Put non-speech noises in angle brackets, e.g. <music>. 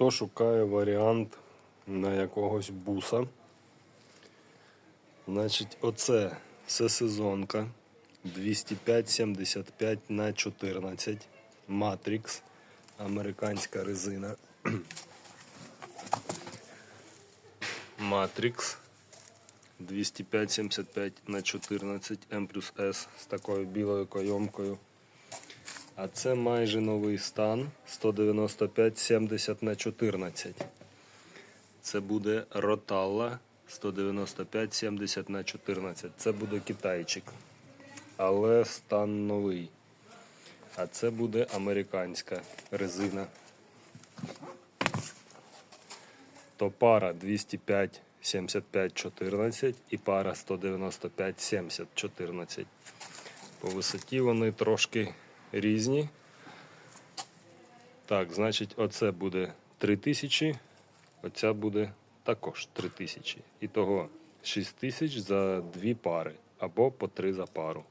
Хто шукає варіант на якогось буса? Значить, оце всесезонка 205-75 на 14 Matrix, американська резина. <clears throat> Matrix 205-75 на 14 М плюс С з такою білою кайомкою. А це майже новий стан 195-70 на 14. Це буде Роталла 195-70 на 14. Це буде китайчик. Але стан новий. А це буде американська резина. То пара 205 75 14 і пара 195 70 14. По висоті вони трошки різні. Так, значить, оце буде 3000, оця буде також 3000. Ітого 6000 за дві пари або по три за пару.